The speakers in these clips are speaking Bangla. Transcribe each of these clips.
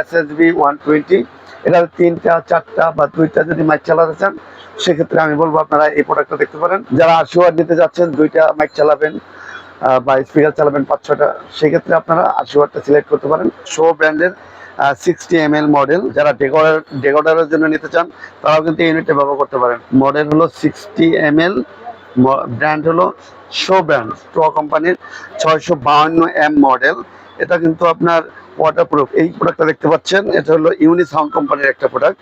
S S B one twenty এটা তিনটা, চারটা বা দুইটা যদি মাইক চালাতে চান, সেক্ষেত্রে আমি বলব আপনারা এই প্রোডাক্টটা দেখতে পারেন। যারা আশি নিতে যাচ্ছেন, দুইটা মাইক চালাবেন বা স্পিকার চালাবেন পাঁচ ছটা সেক্ষেত্রে আপনারা আশি ওয়াটটা সিলেক্ট করতে পারেন। শো ব্র্যান্ডের সিক্সটি এম এল মডেল যারা ডেকোডার ডেকোডারের জন্য নিতে চান, তারাও কিন্তু ইউনিটটা ব্যবহার করতে পারেন। মডেল হলো সিক্সটি এম এল ব্র্যান্ড হলো শো ব্র্যান্ড স্ট্র কোম্পানির ছয়শো বাউন্ন এম মডেল এটা কিন্তু আপনার ওয়াটারপ্রুফ এই প্রোডাক্টটা দেখতে পাচ্ছেন, এটা হলো ইউনি সাউন্ড কোম্পানির একটা প্রোডাক্ট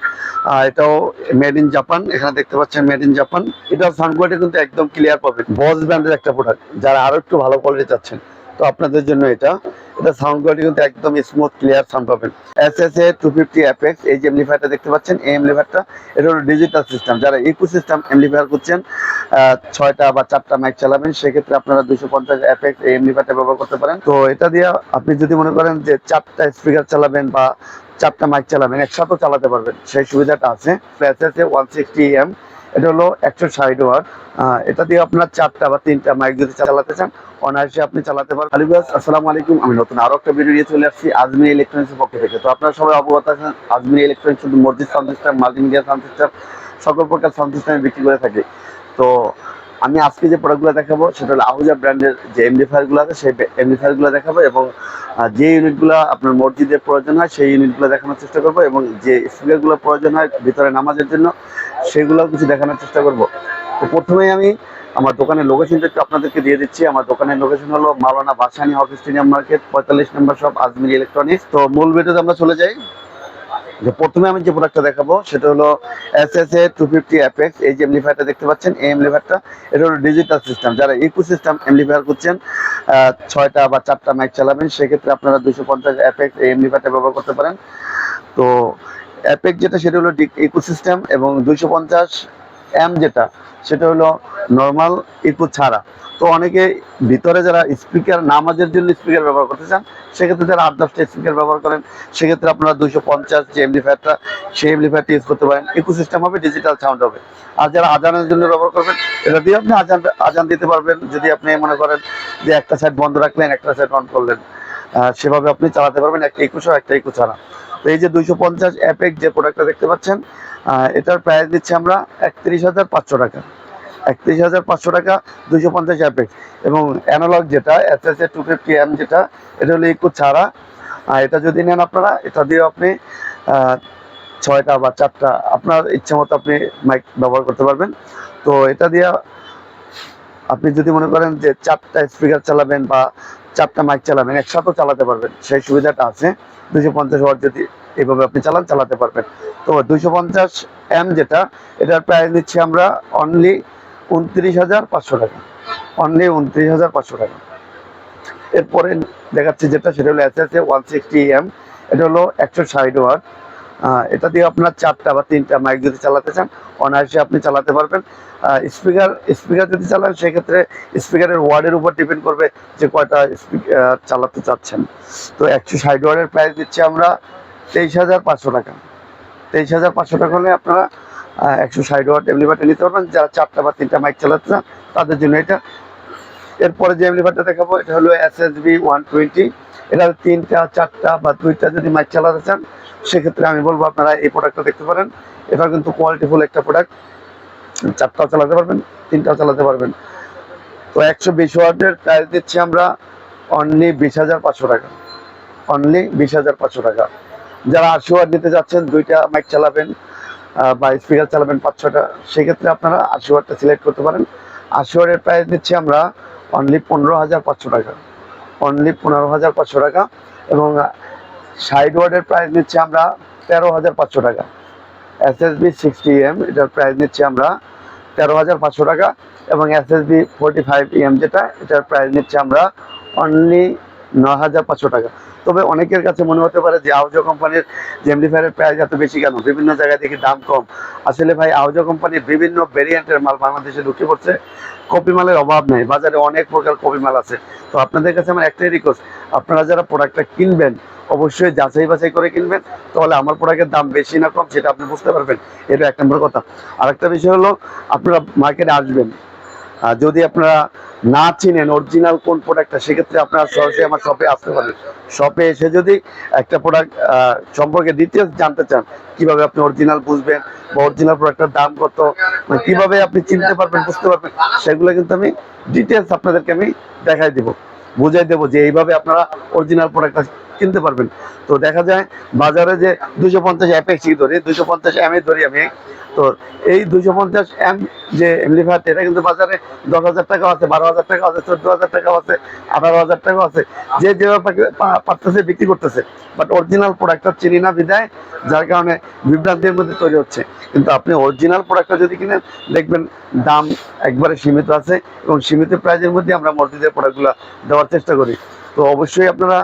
এটাও মেড ইন জাপান এখানে দেখতে পাচ্ছেন মেড ইন জাপান এটা সাউন্ড কোয়ালিটি কিন্তু একদম ক্লিয়ার পাবেন। বস ব্র্যান্ডের একটা প্রোডাক্ট যারা আরও একটু ভালো কোয়ালিটি চাচ্ছেন। তো আপনাদের জন্য এটা। এটা সাউন্ড কোয়ালিটি কিন্তু একদম স্মুথ ক্লিয়ার সাউন্ড পাবেন। S S A two fifty apex এই যে এমলিফায়ারটা দেখতে পাচ্ছেন, এই এমলিফায়ারটা এটা হলো ডিজিটাল সিস্টেম যারা ইকো সিস্টেম এমলিফায়ার করছেন ছয়টা বা চারটা মাইক চালাবেন, সেক্ষেত্রে আপনারা দুশো পঞ্চাশ অ্যাপেক্স এই এমলিফায়ারটা ব্যবহার করতে পারেন। তো এটা দিয়ে আপনি যদি মনে করেন যে চারটা স্পিকার চালাবেন বা চারটা মাইক চালাবেন একসাথেও চালাতে পারবেন। সেই সুবিধাটা আছে। S A one sixty M এটা হলো একশো ষাট ওয়াট। এটা দিয়ে আপনার চারটা বা তিনটা মাইক যদি চালাতে চান, অনায়াসে আপনি চালাতে পারেন আলিবাস আসসালামু আলাইকুম। আমি নতুন আরও একটা ভিডিও নিয়ে চলে আসছি, আজমির ইলেকট্রনিক্সের পক্ষ থেকে। তো আপনারা সবাই অবগত আছেন, আজমির ইলেকট্রনিক্স শুধু মসজিদ sound system multimedia sound system সকল প্রকার সাউন্ড সিস্টেম বিক্রি করে থাকে। তো আমি আজকে যে প্রোডাক্টগুলো দেখাবো, সেটা হলো আহুজা ব্র্যান্ডের যে এমডিফায়ারগুলো আছে, সেই এমডিফায়ারগুলো দেখাবো এবং যে ইউনিটগুলো আপনার মসজিদের প্রয়োজন হয়, সেই ইউনিটগুলো দেখানোর চেষ্টা করব এবং যে স্পিকারগুলো প্রয়োজন হয় ভিতরে নামাজের জন্য সেগুলো কিছু দেখানোর চেষ্টা করব। তো প্রথমেই আমি আমার দোকানের লোকেশনটা একটু আপনাদেরকে দিয়ে দিচ্ছি। আমার দোকানের লোকেশন হলো Maulana Bhasani hockey stadium market, পঁয়তাল্লিশ নম্বর শপ, আজমির ইলেকট্রনিক্স তো মূল ভিডিওতে আমরা চলে যাই। যে প্রথমে আমি যে প্রোডাক্টটা দেখাবো, সেটা হলো S S A two fifty apex এই যে এমলিফায়ারটা দেখতে পাচ্ছেন, এই এমলিফায়ারটা এটা হলো ডিজিটাল সিস্টেম যারা ইকো সিস্টেম এমলিফায়ার করছেন ছয়টা বা চারটা মাইক চালাবেন, সেক্ষেত্রে আপনারা দুশো পঞ্চাশ অ্যাপেক্স এই এমলিফায়ারটা ব্যবহার করতে পারেন। তো অ্যাপেক্স যেটা, সেটা হলো ইকো সিস্টেম এবং দুইশো পঞ্চাশ এম যেটা, সেটা হলো নর্মাল ইকো ছাড়া। তো অনেকে ভিতরে যারা স্পিকার নামাজের জন্য স্পিকার ব্যবহার করতে চান, সেক্ষেত্রে যারা আট, দশটা স্পিকার ব্যবহার করেন, সেক্ষেত্রে আপনারা দুইশো পঞ্চাশ যে এমডিফায়ারটা সেই এমডিফায়ারটা ইউজ করতে পারেন। ইকো সিস্টেম হবে ডিজিটাল সাউন্ড হবে। আর যারা আজানের জন্য ব্যবহার করবেন, এটা দিয়ে আপনি আজান আজান দিতে পারবেন। যদি আপনি মনে করেন যে একটা সাইড বন্ধ রাখলেন, একটা সাইড অন করলেন সেভাবে আপনি চালাতে পারবেন। একটা ইকোশো একটা ইকো ছাড়া। তো এই যে দুইশো পঞ্চাশ অ্যাপেক যে প্রোডাক্টটা দেখতে পাচ্ছেন এটার প্রাইস দিচ্ছি আমরা একত্রিশ হাজার পাঁচশো টাকা। একত্রিশ হাজার পাঁচশো টাকা, দুইশো পঞ্চাশ অ্যাপেক এবং অ্যানালগ যেটা S S A two fifty M যেটা, এটা হলো একটু ছাড়া। আর এটা যদি নেন আপনারা, এটা দিয়ে আপনি ছয়টা বা চারটা, আপনার ইচ্ছে মতো আপনি মাইক ব্যবহার করতে পারবেন। তো এটা দিয়ে আপনি যদি মনে করেন যে চারটা স্পিকার চালাবেন বা চারটা মাইক চালাবেন, একসাথেও চালাতে পারবেন। সেই সুবিধাটা আছে। দুশো পঞ্চাশ ওয়াট যদি এইভাবে আপনি চালান চালাতে পারবেন। তো দুইশো পঞ্চাশ এম যেটা এটার প্রাইস নিচ্ছি আমরা অনলি উনত্রিশ হাজার পাঁচশো টাকা। অনলি উনত্রিশ হাজার পাঁচশো টাকা। এরপরে দেখাচ্ছি যেটা সেটা হলো S S A one sixty M এটা হলো একশো ষাট আহ, এটা দিয়ে আপনার চারটা বা তিনটা মাইক যদি চালাতে চান অনায়াসে আপনি চালাতে পারবেন। স্পিকার স্পিকার যদি চালান সেক্ষেত্রে স্পিকারের ওয়ার্ডের উপর ডিপেন্ড করবে যে কয়টা চালাতে চাচ্ছেন। তো একশো ষাট ওয়ার্ডের প্রাইস দিচ্ছি আমরা তেইশ হাজার পাঁচশো টাকা। তেইশ হাজার পাঁচশো টাকা হলে আপনারা একশো ষাট ওয়াট এমলিভারটা নিতে পারবেন। যারা চারটা বা তিনটা মাইক চালাতে চান, তাদের জন্য এটা। এরপরে যে এমলিভারটা দেখাবো, এটা হলো S S B one twenty এটা তিনটা, চারটা বা দুইটা যদি মাইক চালাতে চান, সেক্ষেত্রে আমি বলব আপনারা এই প্রোডাক্টটা দেখতে পারেন। এটা কিন্তু কোয়ালিটিফুল একটা প্রোডাক্ট চারটাও চালাতে পারবেন, তিনটাও চালাতে পারবেন। তো একশো বিশ ওয়াটের প্রাইস দিচ্ছি আমরা অনলি বিশ হাজার পাঁচশো টাকা। অনলি বিশ হাজার পাঁচশো টাকা। যারা আশি ওয়াট নিতে যাচ্ছেন, দুইটা মাইক চালাবেন বা স্পিকার চালাবেন পাঁচ ছটা সেক্ষেত্রে আপনারা আশি ওয়াটটা সিলেক্ট করতে পারেন। আশি ওয়াটের প্রাইস দিচ্ছি আমরা অনলি পনেরো হাজার পাঁচশো টাকা। অনলি পনেরো হাজার পাঁচশো টাকা এবং ষাট ওয়াটের প্রাইস নিচ্ছি আমরা তেরো হাজার পাঁচশো টাকা। S S B sixty M এটার প্রাইস নিচ্ছি আমরা তেরো হাজার পাঁচশো টাকা এবং S S B forty five M যেটা, এটার প্রাইস নিচ্ছি আমরা অনলি ন হাজার পাঁচশো টাকা। তবে অনেকের কাছে মনে হতে পারে যে আউজো কোম্পানির জেমডিফায়ারের প্রাইস এত বেশি কেন? বিভিন্ন জায়গা থেকে দাম কম। আসলে ভাই আউজো কোম্পানির বিভিন্ন ভেরিয়েন্টের মাল বাংলাদেশে ঢুকে পড়ছে। কপি মালের অভাব নেই। বাজারে অনেক প্রকার কপি মাল আছে। তো আপনাদের কাছে আমার একটাই রিকোয়েস্ট আপনারা যারা প্রোডাক্টটা কিনবেন, অবশ্যই যাচাই বাছাই করে কিনবেন। তাহলে আমার প্রোডাক্টের দাম বেশি না কম, সেটা আপনি বুঝতে পারবেন। এটা এক নম্বর কথা। আরেকটা বিষয় হলো, আপনারা মার্কেটে আসবেন। আর যদি আপনারা না চিনেন অরিজিনাল কোন প্রোডাক্টটা সেক্ষেত্রে আপনারা সরাসরি আমার শপে আসতে পারেন শপে এসে যদি একটা প্রোডাক্ট সম্পর্কে ডিটেলস জানতে চান, কীভাবে আপনি অরিজিনাল বুঝবেন বা অরিজিনাল প্রোডাক্টের দাম কত মানে কীভাবে আপনি চিনতে পারবেন, বুঝতে পারবেন, সেগুলো কিন্তু আমি ডিটেলস আপনাদেরকে আমি দেখাই দেবো, বুঝাই দেবো যে এইভাবে আপনারা অরিজিনাল প্রোডাক্টটা কিনতে পারবেন। তো দেখা যায় বাজারে যে দুশো পঞ্চাশ অ্যাপেক্সি ধরি দুশো পঞ্চাশ এমএ ধরি আমি, তো এই দুশো পঞ্চাশ এম যে এমলিফায়ার এটা কিন্তু বাজারে দশ হাজার টাকা আছে, বারো হাজার টাকা আছে, চোদ্দ হাজার টাকা আছে, আঠারো হাজার টাকা আছে। যে যেভাবে পারতেছে বিক্রি করতেছে। বাট অরিজিনাল প্রোডাক্টটা চিনি না বিদায়, যার কারণে বিভ্রান্তির মধ্যে তৈরি হচ্ছে। কিন্তু আপনি অরিজিনাল প্রোডাক্টটা যদি কিনেন, দেখবেন দাম একবারে সীমিত আছে এবং সীমিত প্রাইজের মধ্যে আমরা মসজিদের প্রোডাক্টগুলো দেওয়ার চেষ্টা করি। তো অবশ্যই আপনারা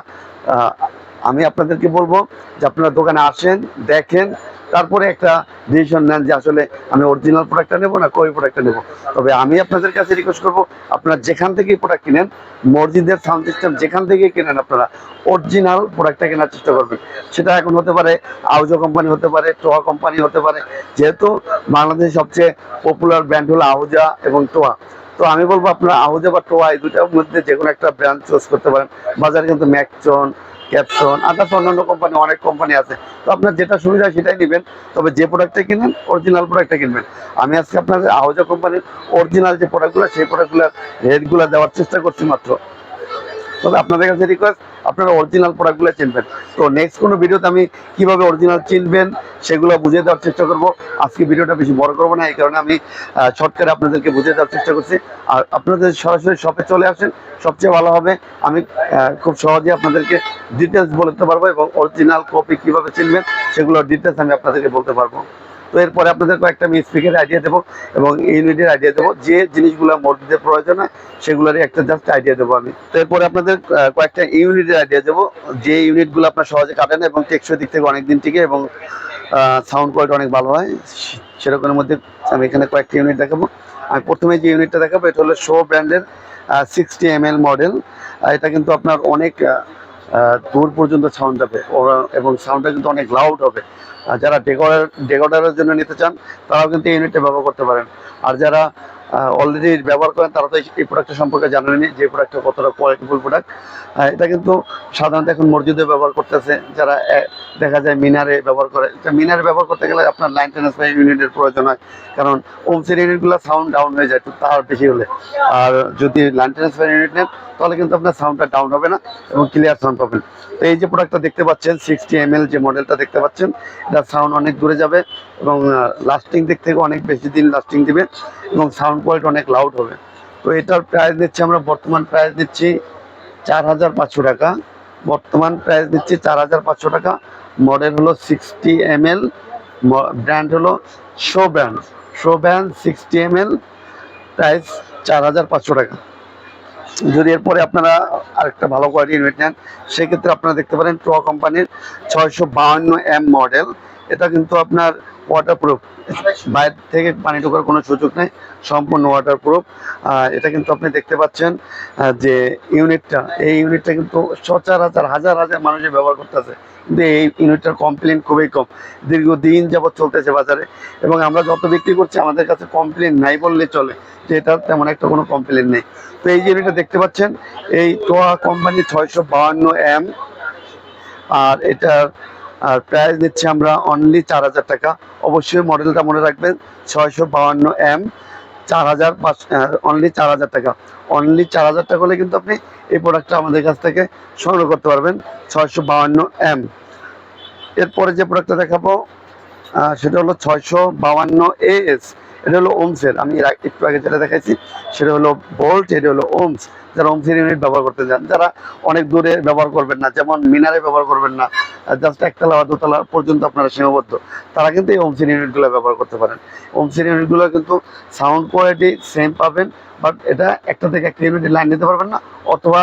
আমি আপনাদেরকে বলব যে আপনারা দোকানে আসেন দেখেন তারপরে একটা ডিসিশন নেন যে আসলে আমি অরিজিনাল প্রোডাক্টটা নেব না কই প্রোডাক্টটা নেব। তবে আমি আপনাদের কাছে রিকোয়েস্ট করব, আপনারা যেখান থেকেই প্রোডাক্ট কিনেন, মসজিদের সাউন্ড সিস্টেম যেখান থেকেই কিনেন আপনারা অরিজিনাল প্রোডাক্টটা কেনার চেষ্টা করবেন। সেটা এখন হতে পারে আউজো কোম্পানি হতে পারে টোয়া কোম্পানি হতে পারে, যেহেতু বাংলাদেশের সবচেয়ে পপুলার ব্র্যান্ড হলো আহুজা এবং টোয়া তো আমি বলব আপনারা আহুজা বা টোয়া এই দুটার মধ্যে যে কোনো একটা ব্র্যান্ড চুজ করতে পারেন। বাজারে কিন্তু ম্যাকচন ক্যাপসন আদার্স অন্যান্য কোম্পানি অনেক কোম্পানি আছে। তো আপনার যেটা সুবিধা সেটাই নেবেন। তবে যে প্রোডাক্টটা কিনবেন অরিজিনাল প্রোডাক্টটা কিনবেন। আমি আজকে আপনাদের আহজা কোম্পানির অরিজিনাল যে প্রোডাক্টগুলো সেই প্রোডাক্টগুলোর রেটগুলো দেওয়ার চেষ্টা করছি মাত্র। তবে আপনাদের কাছে রিকোয়েস্ট আপনারা অরিজিনাল প্রোডাক্টগুলো চিনবেন। তো নেক্সট কোনো ভিডিওতে আমি কীভাবে অরিজিনাল চিনবেন সেগুলো বুঝিয়ে দেওয়ার চেষ্টা করব। আজকে ভিডিওটা বেশি বড় করব না, এই কারণে আমি শর্টকাটে আপনাদেরকে বুঝিয়ে দেওয়ার চেষ্টা করছি। আর আপনাদের সরাসরি শপে চলে আসেন, সবচেয়ে ভালো হবে, আমি খুব সহজে আপনাদেরকে ডিটেলস বলতে পারব এবং অরিজিনাল কপি কীভাবে চিনবেন সেগুলো ডিটেলস আমি আপনাদেরকে বলতে পারব। তো এরপরে আপনাদের কয়েকটা আমি স্পিকারের আইডিয়া দেবো এবং ইউনিটের আইডিয়া দেবো। যে জিনিসগুলো মসজিদের প্রয়োজন হয়, সেগুলোরই একটা জাস্ট আইডিয়া দেবো আমি। তো এরপরে আপনাদের কয়েকটা ইউনিটের আইডিয়া দেবো। যে ইউনিটগুলো আপনার সহজে কাটেন এবং টেকসই দিক থেকে অনেক দিন টিকে এবং সাউন্ড কোয়ালিটি অনেক ভালো হয় সেরকমের মধ্যে আমি এখানে কয়েকটা ইউনিট দেখাবো। আমি প্রথমে যে ইউনিটটা দেখাবো, এটা হলো শো ব্র্যান্ডের সিক্সটি এম মডেল এটা কিন্তু আপনার অনেক দূর পর্যন্ত সাউন্ড যাবে। ওরা- এবং সাউন্ডটা কিন্তু অনেক লাউড হবে। আর যারা ডেকোডার ডেকোডারের জন্য নিতে চান, তারাও কিন্তু এই ইউনিটটা ব্যবহার করতে পারেন। আর যারা অলরেডি ব্যবহার করেন, তারা তো এই- প্রোডাক্টের সম্পর্কে জানেনই যে প্রোডাক্টটা কতটা কোয়ালিটিফুল প্রোডাক্ট এটা কিন্তু সাধারণত এখন মসজিদে ব্যবহার করতেছে, যারা দেখা যায় মিনারে ব্যবহার করে। এটা মিনারে ব্যবহার করতে গেলে আপনার লাইন ট্রান্সফার ইউনিটের প্রয়োজন হয়, কারণ ওমসের ইউনিটগুলো সাউন্ড ডাউন হয়ে যায় একটু তার বেশি হলে। আর যদি লাইন ট্রান্সফার ইউনিট নেন, তাহলে কিন্তু আপনার সাউন্ডটা ডাউন হবে না এবং ক্লিয়ার সাউন্ড পাবেন। তো এই যে প্রোডাক্টটা দেখতে পাচ্ছেন সিক্সটি এম যে মডেলটা দেখতে পাচ্ছেন এটা সাউন্ড অনেক দূরে যাবে এবং লাস্টিং দিক থেকে অনেক বেশি দিন লাস্টিং দিবে এবং সাউন্ড কোয়ালিটি অনেক লাউড হবে। তো এটার প্রাইস দিচ্ছি আমরা, বর্তমান প্রাইস দিচ্ছি চার হাজার পাঁচশো টাকা। বর্তমান প্রাইস দিচ্ছি চার হাজার পাঁচশো টাকা। মডেল হলো সিক্সটি এম এল ব্র্যান্ড হলো show brand show brand sixty M L price চার হাজার পাঁচশো টাকা। যদি এরপরে আপনারা আরেকটা ভালো কোয়ালিটি ইনভেট নেন, সেক্ষেত্রে আপনারা দেখতে পারেন টোয়া কোম্পানির ছয়শো বাহান্ন এম মডেল এটা কিন্তু আপনার ওয়াটারপ্রুফ বাইরে থেকে পানি ঢোকার কোনো সুযোগ নেই, সম্পূর্ণ ওয়াটারপ্রুফ এটা কিন্তু আপনি দেখতে পাচ্ছেন যে ইউনিটটা, এই ইউনিটটা কিন্তু সচরাচর হাজার হাজার মানুষের ব্যবহার করতেছে। কিন্তু এই ইউনিটটার কমপ্লেন খুবই কম। দীর্ঘদিন যাবৎ চলতেছে বাজারে। এবং আমরা যত বিক্রি করছি, আমাদের কাছে কমপ্লেন নাই বললে চলে, যে এটার তেমন একটা কোনো কমপ্লেন নেই। তো এই ইউনিটটা দেখতে পাচ্ছেন, এই টোয়া কোম্পানি ছয়শো বাহান্ন এম, আর এটার আর প্রাইস দিচ্ছি আমরা অনলি চার হাজার টাকা। অবশ্যই মডেলটা মনে রাখবেন, ছয়শো বাউান্ন এম চার হাজার পাঁচ অনলি চার হাজার টাকা। অনলি চার হাজার টাকা হলে কিন্তু আপনি এই প্রোডাক্টটা আমাদের কাছ থেকে সংগ্রহ করতে পারবেন, ছয়শো বাউান্ন এম এরপরে যে প্রোডাক্টটা দেখাবো সেটা হলো ছয়শো বাউান্ন এএস এটা হলো ওমসের আমি একটু আগে যেটা দেখাইছি, সেটা হলো বোল্ট এটা হলো ওমস যারা ওমসের ইউনিট ব্যবহার করতে চান, যারা অনেক দূরে ব্যবহার করবেন না, যেমন মিনারে ব্যবহার করবেন না জাস্ট একতলা বা দোতলা পর্যন্ত আপনারা সীমাবদ্ধ, তারা কিন্তু এই ওমসের ইউনিটগুলো ব্যবহার করতে পারেন। ওমসের ইউনিটগুলো কিন্তু সাউন্ড কোয়ালিটি সেম পাবেন বাট এটা একটা থেকে একটা ইউনিট লাইন নিতে পারবেন না, অথবা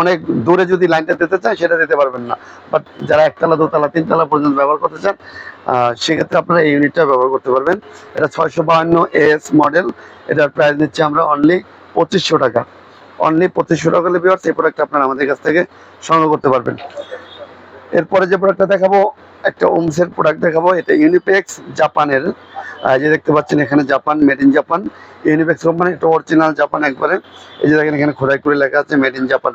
অনেক দূরে যদি লাইনটা দিতে চান, সেটা দিতে পারবেন না। বাট যারা একতলা, দোতলা, তিনতলা পর্যন্ত ব্যবহার করতে চান সেক্ষেত্রে আপনারা এই ইউনিটটা ব্যবহার করতে পারবেন। এটা ছয়শো বাহান্ন এস মডেল এটার প্রাইস নিচ্ছি আমরা অনলি পঁচিশশো টাকা। অনলি পঁচিশশো টাকা হলে এই প্রোডাক্ট আপনারা আমাদের কাছ থেকে সংগ্রহ করতে পারবেন। এরপরে যে প্রোডাক্টটা দেখাবো একটা ওমসের প্রোডাক্ট দেখাবো। এটা ইউনিপেক্স জাপানের যে দেখতে পাচ্ছেন এখানে Japan made in Japan Unipex company এটা অরিজিনাল জাপান একবারে। এই যে দেখেন এখানে খোদাই করে লেখা আছে মেড ইন জাপান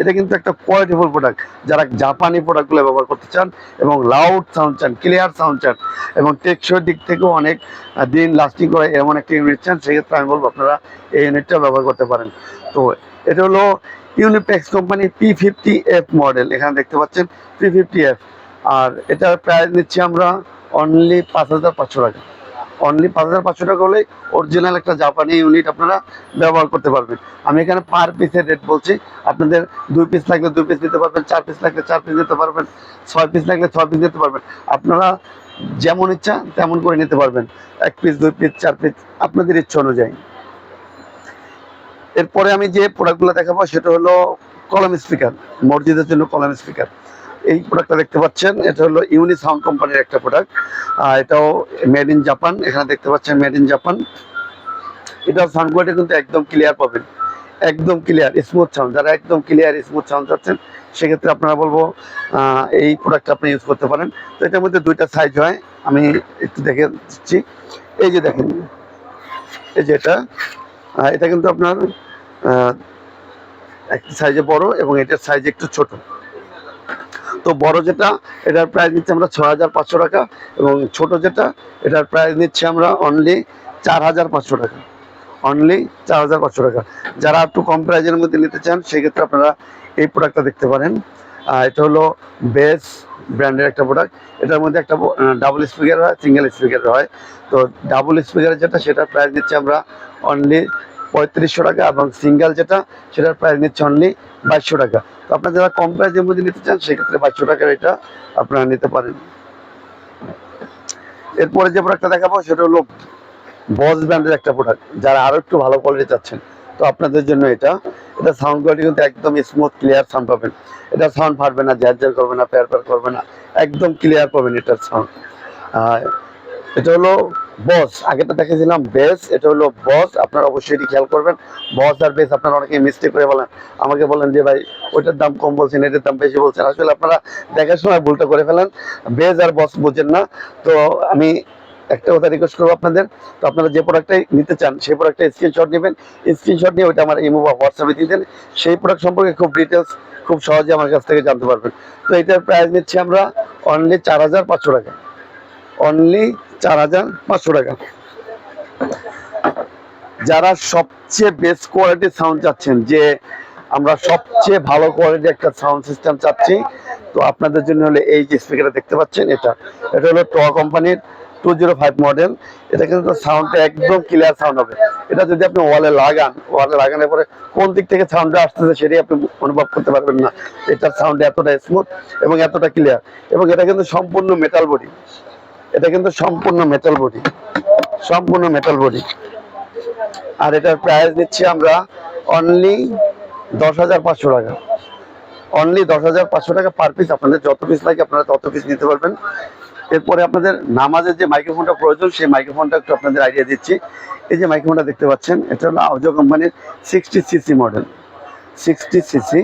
এটা কিন্তু একটা কোয়ালিটিফুল প্রোডাক্ট যারা জাপানি প্রোডাক্টগুলো ব্যবহার করতে চান এবং লাউড সাউন্ড চান ক্লিয়ার সাউন্ড চান এবং টেকসই দিক থেকেও অনেক দিন লাস্টিং করে এমন একটা ইউনিট চান, সেক্ষেত্রে আমি বলব আপনারা এই ইউনিটটা ব্যবহার করতে পারেন। তো এটা হলো Unipex company P fifty F model এখানে দেখতে পাচ্ছেন পি ফিফটি এফ আর এটার প্রাইস নিচ্ছি আমরা অনলি পাঁচ হাজার পাঁচশো টাকা। অনলি পাঁচ হাজার পাঁচশো টাকা হলে অরিজিনাল একটা জাপানি ইউনিট আপনারা ব্যবহার করতে পারবেন। আমি এখানে পার পিসের রেট বলছি। আপনাদের দুই পিস লাগলে দুই পিস নিতে পারবেন, চার পিস লাগলে চার পিস নিতে পারবেন, ছয় পিস লাগলে ছয় পিস নিতে পারবেন। আপনারা যেমন ইচ্ছা তেমন করে নিতে পারবেন। এক পিস দুই পিস চার পিস আপনাদের ইচ্ছা অনুযায়ী। এরপরে আমি যে প্রোডাক্টগুলো দেখাবো, সেটা হলো কলম স্পিকার মসজিদের জন্য কলম স্পিকার এই প্রোডাক্টটা দেখতে পাচ্ছেন, এটা হলো ইউনি সাউন্ড কোম্পানির একটা প্রোডাক্ট এটাও মেড ইন জাপান এখানে দেখতে পাচ্ছেন মেড ইন জাপান এটা সাউন্ড কিন্তু একদম ক্লিয়ার পাবেন, একদম ক্লিয়ার স্মুথ সাউন্ড যারা একদম ক্লিয়ার স্মুথ সাউন্ড চাচ্ছেন, সেক্ষেত্রে আপনারা বলব এই প্রোডাক্টটা আপনি ইউজ করতে পারেন। তো এটার মধ্যে দুইটা সাইজ হয়, আমি একটু দেখে দিচ্ছি। এই যে দেখেন, এই যে এটা এটা কিন্তু আপনার একটা সাইজে বড় এবং এটার সাইজ একটু ছোট। তো বড় যেটা, এটার প্রাইস নিচ্ছি আমরা ছ হাজার পাঁচশো টাকা এবং ছোট যেটা, এটার প্রাইস নিচ্ছি আমরা অনলি চার হাজার পাঁচশো টাকা। অনলি চার হাজার পাঁচশো টাকা। যারা একটু কম প্রাইজের মধ্যে নিতে চান, সেক্ষেত্রে আপনারা এই প্রোডাক্টটা দেখতে পারেন। এটা হলো বেস ব্র্যান্ডের একটা প্রোডাক্ট এটার মধ্যে একটা ডাবল স্পিকার হয় সিঙ্গেল স্পিকার হয়। তো ডাবল স্পিকারের যেটা, সেটার প্রাইস নিচ্ছি আমরা অনলি পঁয়ত্রিশশো টাকা এবং সিঙ্গেল যেটা, সেটার প্রাইস নিচ্ছে অনলি বাইশশো টাকা। তো আপনার যারা কম প্রাইসের মধ্যে নিতে চান, সেক্ষেত্রে বাইশশো টাকার এটা আপনারা নিতে পারেন। এরপরে যে প্রোডাক্টটা দেখাবো, সেটা হলো বস ব্র্যান্ডের একটা প্রোডাক্ট যারা আরও একটু ভালো কোয়ালিটি চাচ্ছেন, তো আপনাদের জন্য এটা। এটা সাউন্ড কোয়ালিটি কিন্তু একদম স্মুথ ক্লিয়ার সাউন্ড পাবেন। এটা সাউন্ড ফাটবে না জ্যার জ্যার করবে না, প্যার প্যার করবে না, একদম ক্লিয়ার পাবেন এটার সাউন্ড এটা হলো বস আগেটা দেখেছিলাম বেস এটা হলো বস আপনারা অবশ্যই এটি খেয়াল করবেন। বস আর বেস আপনারা অনেকে মিস্টেক করে বলেন। আমাকে বলেন যে, ভাই, ওইটার দাম কম বলছেন, এটার দাম বেশি বলছেন। আসলে আপনারা দেখার সময় ভুলটা করে ফেলেন। বেস আর বস বোঝেন না। তো আমি একটা কথা রিকোয়েস্ট করব আপনাদের। তো আপনারা যে প্রোডাক্টটাই নিতে চান, সেই প্রোডাক্টটা স্ক্রিনশট নেবেন। স্ক্রিনশট নিয়ে ওইটা আমার ইমো বা হোয়াটসঅ্যাপে দিয়ে দেন। সেই প্রোডাক্ট সম্পর্কে খুব ডিটেলস খুব সহজে আমার কাছ থেকে জানতে পারবেন। তো এটার প্রাইস নিচ্ছি আমরা অনলি চার হাজার পাঁচশো টাকা। অনলি চার হাজার পাঁচশো টাকা। যারা সবচেয়ে বেস্ট কোয়ালিটির সাউন্ড চাচ্ছেন, যে আমরা সবচেয়ে ভালো কোয়ালিটির একটা সাউন্ড সিস্টেম চাচ্ছি, তো আপনাদের জন্য হলে এই যে স্পিকারটা দেখতে পাচ্ছেন, এটা। এটা হলো টোয়া কোম্পানির টু জিরো ফাইভ মডেল এটা কিন্তু সাউন্ডটা একদম ক্লিয়ার সাউন্ড হবে। এটা যদি আপনি ওয়ালে লাগান ওয়ালে লাগানোর পরে কোন দিক থেকে সাউন্ডটা আসতেছে সেটাই আপনি অনুভব করতে পারবেন না। এটার সাউন্ড এতটা স্মুথ এবং এতটা ক্লিয়ার এবং এটা কিন্তু সম্পূর্ণ মেটাল বডি এটা কিন্তু সম্পূর্ণ মেটাল বডি সম্পূর্ণ মেটাল বডি আর এটার প্রাইস নিচ্ছি আমরা অনলি দশ হাজার পাঁচশো টাকা। অনলি দশ হাজার পাঁচশো টাকা পার পিস আপনাদের যত পিস লাগে আপনারা তত পিস নিতে পারবেন। এরপরে আপনাদের নামাজের যে মাইক্রোফোনটা প্রয়োজন, সেই মাইক্রোফোনটা একটু আপনাদের আইডিয়া দিচ্ছি। এই যে মাইক্রোফোনটা দেখতে পাচ্ছেন, এটা হলো আউজো কোম্পানির sixty CC model sixty CC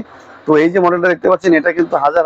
তো এই যে মডেলটা দেখতে পাচ্ছেন, এটা কিন্তু হাজার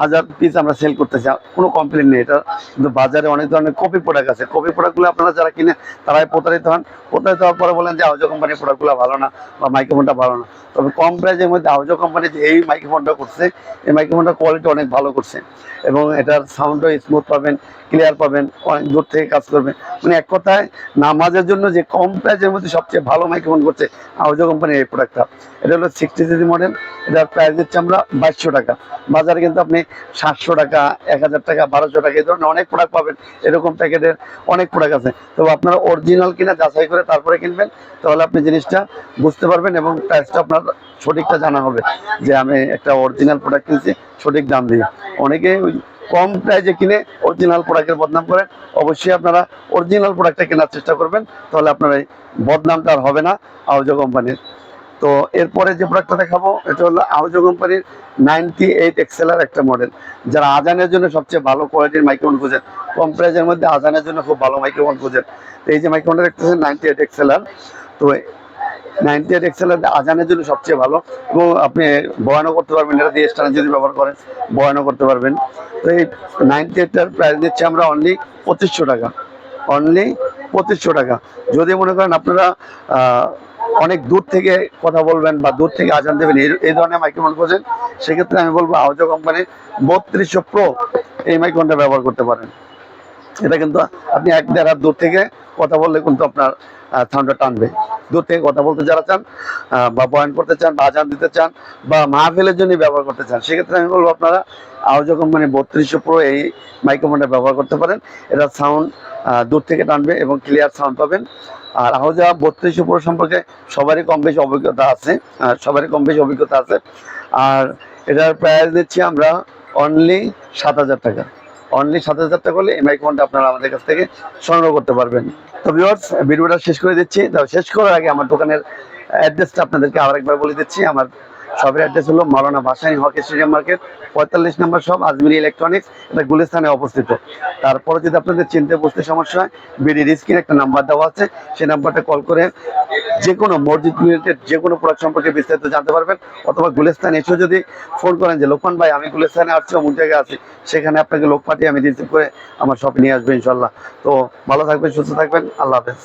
হাজার পিস আমরা সেল করতেছি। কোনো কমপ্লেন নেই। এটা কিন্তু বাজারে অনেক ধরনের কপি প্রোডাক্ট আছে। কপি প্রোডাক্টগুলো আপনারা যারা কিনে, তারাই প্রতারিত হন। প্রতারিত হওয়ার পরে বলেন যে আউজো কোম্পানির প্রোডাক্টগুলো ভালো না বা মাইক্রোফোনটা ভালো না। তবে কম প্রাইজের মধ্যে আউজো কোম্পানি যে এই মাইক্রোফোনটা করছে, এই মাইক্রোফোনটার কোয়ালিটি অনেক ভালো করছে। এবং এটার সাউন্ডও স্মুথ পাবেন ক্লিয়ার পাবেন, অনেক দূর থেকে কাজ করবেন মানে এক কথায়, নামাজের জন্য যে কম প্রাইজের মধ্যে সবচেয়ে ভালো মাইক্রোফোন করছে আউজো কোম্পানির এই প্রোডাক্টটা এটা হলো সিক্সটি সিসি মডেল এটার প্রাইস দিচ্ছে আমরা বাইশশো টাকা। বাজারে কিন্তু আপনি সাতশো টাকা, এক হাজার টাকা, বারোশো টাকা, এই ধরনের অনেক প্রোডাক্ট পাবেন। এরকম প্যাকেটের অনেক প্রোডাক্ট আছে। তবে আপনারা অরিজিনাল কিনা যাচাই করে তারপরে কিনবেন, তাহলে আপনি জিনিসটা বুঝতে পারবেন এবং প্রাইসটা আপনার সঠিকটা জানা হবে যে আমি একটা অরিজিনাল প্রোডাক্ট কিনছি, সঠিক দাম দিয়ে। অনেকে ওই কম প্রাইজে কিনে অরিজিনাল প্রোডাক্টের বদনাম করেন অবশ্যই আপনারা অরিজিনাল প্রোডাক্টটা কেনার চেষ্টা করবেন, তাহলে আপনার এই বদনামটা আর হবে না আউজো কোম্পানির। তো এরপরে যে প্রোডাক্টটা দেখাবো, এটা হলো আউজো কোম্পানির নাইনটি এইট এক্সেলার একটা মডেল যারা আজানের জন্য সবচেয়ে ভালো কোয়ালিটির মাইক্রোফোন খুঁজেন, কম প্রাইজের মধ্যে আজানের জন্য খুব ভালো মাইক্রোফোন খুঁজেন। তো এই যে মাইক্রোফোনটা দেখতেছেন, নাইনটি এইট এক্সেলার তো নাইনটি এইট এক্সেলের আজানের জন্য সবচেয়ে ভালো। এবং আপনি বয়ানও করতে পারবেন, এটা দিয়ে স্টানে যদি ব্যবহার করেন, বয়ানও করতে পারবেন। তো এই নাইনটি এইটটার প্রাইস দিচ্ছি আমরা অনলি পঁচিশশো টাকা। অনলি পঁচিশশো টাকা। যদি মনে করেন আপনারা অনেক দূর থেকে কথা বলবেন বা দূর থেকে আজান দেবেন, এই ধরনের মাইক্রোফোন খোঁজেন সেক্ষেত্রে আমি বলব আউজো কোম্পানির বত্রিশশো প্রো এই মাইক্রোফোনটা ব্যবহার করতে পারেন। এটা কিন্তু আপনি এক দেড় হাত দূর থেকে কথা বললে কিন্তু আপনার সাউন্ডটা টানবে। দূর থেকে কথা বলতে যারা চান বা বয়ান করতে চান, বা আজান দিতে চান, বা মাহফিলের জন্য ব্যবহার করতে চান, সেক্ষেত্রে আমি বলব আপনারা আউজো কোম্পানি বত্রিশশো প্রো এই মাইক্রোফোনটা ব্যবহার করতে পারেন। এটা সাউন্ড দূর থেকে টানবে এবং ক্লিয়ার সাউন্ড পাবেন। আর আহজা বত্রিশ উপর সম্পর্কে সবারই কম বেশি অভিজ্ঞতা আছে, আর সবারই কম বেশি অভিজ্ঞতা আছে। আর এটার প্রাইস দিচ্ছি আমরা অনলি সাত হাজার টাকা। অনলি সাত হাজার টাকা হলে এমআই ফোনটা আপনারা আমাদের কাছ থেকে সংগ্রহ করতে পারবেন। তো ভিউয়ার্স ভিডিওটা শেষ করে দিচ্ছি। তো শেষ করার আগে আমার দোকানের অ্যাড্রেসটা আপনাদেরকে আবার একবার বলে দিচ্ছি। আমার শপের অ্যাড্রেস হলো Maulana Bhashani hockey stadium market, পঁয়তাল্লিশ নম্বর শপ, আজমিরি ইলেকট্রনিক্স, এটা গুলিস্তানে অবস্থিত। তারপরে যদি আপনাদের চিনতে বুঝতে সমস্যা হয় বিডি রিস্কির একটা নাম্বার দেওয়া আছে, সেই নাম্বারটা কল করে যে কোনো মসজিদ রিলেটেড যে কোনো প্রোডাক্ট সম্পর্কে বিস্তারিত জানতে পারবেন, অথবা গুলিস্তান এসেও যদি ফোন করেন যে, লোকমান ভাই, আমি গুলিস্তানে আসছি, অমুক জায়গায় আছি। সেখানে আপনাকে লোক পাঠিয়ে আমি রিসিভ করে আমার শপে নিয়ে আসব ইনশাল্লাহ। তো ভালো থাকবেন, সুস্থ থাকবেন, আল্লাহ হাফেজ।